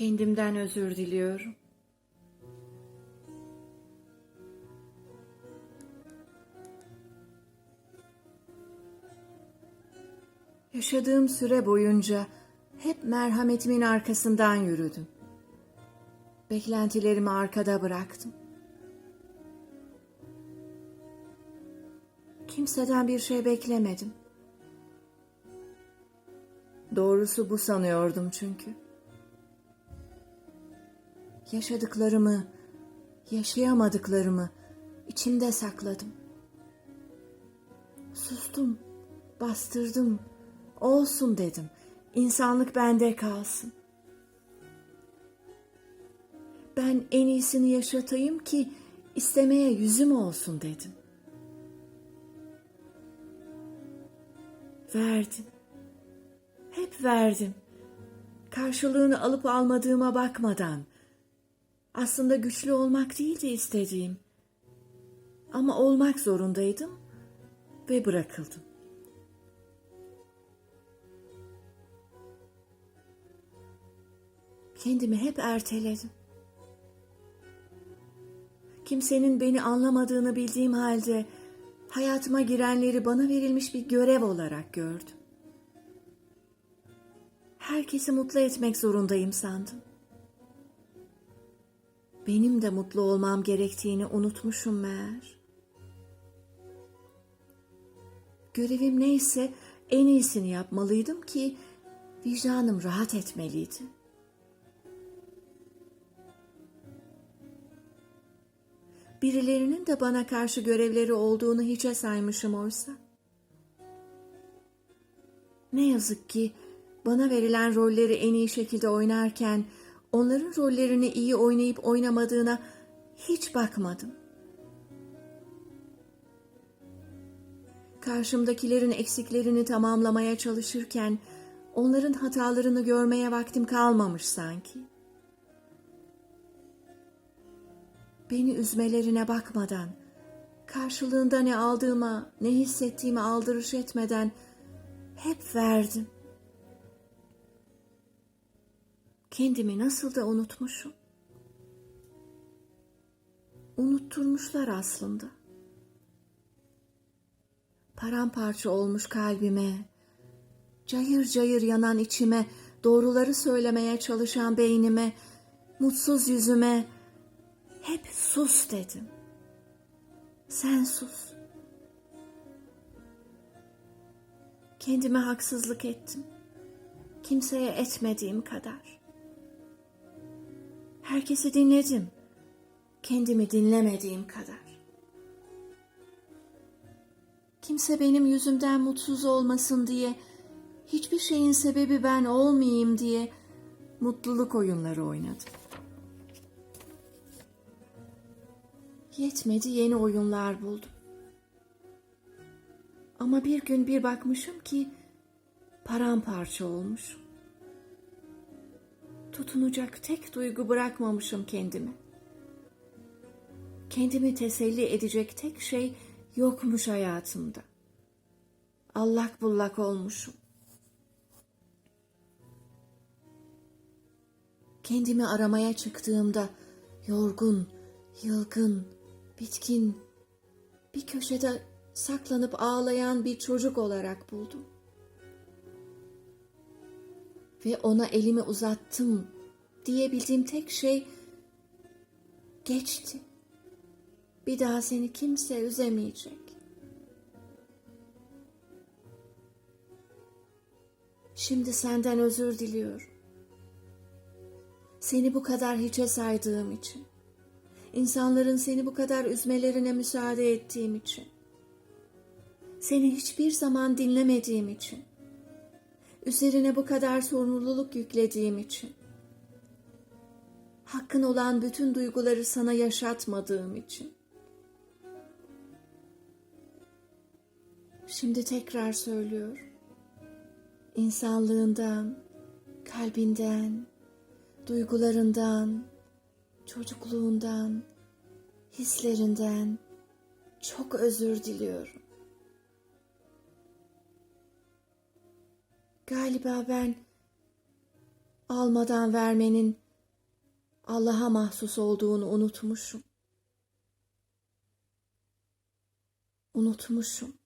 Kendimden özür diliyorum. Yaşadığım süre boyunca hep merhametimin arkasından yürüdüm. Beklentilerimi arkada bıraktım. Kimseden bir şey beklemedim. Doğrusu bu sanıyordum çünkü. Yaşadıklarımı, yaşayamadıklarımı içimde sakladım. Sustum, bastırdım, olsun dedim. İnsanlık bende kalsın. Ben en iyisini yaşatayım ki istemeye yüzüm olsun dedim. Verdim. Hep verdim. Karşılığını alıp almadığıma bakmadan. Aslında güçlü olmak değildi istediğim. Ama olmak zorundaydım ve bırakıldım. Kendimi hep erteledim. Kimsenin beni anlamadığını bildiğim halde hayatıma girenleri bana verilmiş bir görev olarak gördüm. Herkesi mutlu etmek zorundayım sandım. Benim de mutlu olmam gerektiğini unutmuşum meğer. Görevim neyse en iyisini yapmalıydım ki vicdanım rahat etmeliydi. Birilerinin de bana karşı görevleri olduğunu hiçe saymışım oysa. Ne yazık ki bana verilen rolleri en iyi şekilde oynarken onların rollerini iyi oynayıp oynamadığına hiç bakmadım. Karşımdakilerin eksiklerini tamamlamaya çalışırken onların hatalarını görmeye vaktim kalmamış sanki. Beni üzmelerine bakmadan, karşılığında ne aldığıma, ne hissettiğime aldırış etmeden hep verdim. Kendimi nasıl da unutmuşum. Unutturmuşlar aslında. Paramparça olmuş kalbime, cayır cayır yanan içime, doğruları söylemeye çalışan beynime, mutsuz yüzüme hep sus dedim. Sen sus. Kendime haksızlık ettim. Kimseye etmediğim kadar. Herkesi dinledim. Kendimi dinlemediğim kadar. Kimse benim yüzümden mutsuz olmasın diye, hiçbir şeyin sebebi ben olmayayım diye mutluluk oyunları oynadım. Yetmedi yeni oyunlar buldum. Ama bir gün bir bakmışım ki paramparça olmuş. Tutunacak tek duygu bırakmamışım kendime. Kendimi teselli edecek tek şey yokmuş hayatımda. Allak bullak olmuşum. Kendimi aramaya çıktığımda yorgun, yılgın, bitkin, bir köşede saklanıp ağlayan bir çocuk olarak buldum. Ve ona elimi uzattım diyebildiğim tek şey geçti. Bir daha seni kimse üzemeyecek. Şimdi senden özür diliyorum. Seni bu kadar hiçe saydığım için. İnsanların seni bu kadar üzmelerine müsaade ettiğim için. Seni hiçbir zaman dinlemediğim için. Üzerine bu kadar sorumluluk yüklediğim için. Hakkın olan bütün duyguları sana yaşatmadığım için. Şimdi tekrar söylüyorum. İnsanlığından, kalbinden, duygularından, çocukluğundan, hislerinden çok özür diliyorum. Galiba ben almadan vermenin Allah'a mahsus olduğunu unutmuşum. Unutmuşum.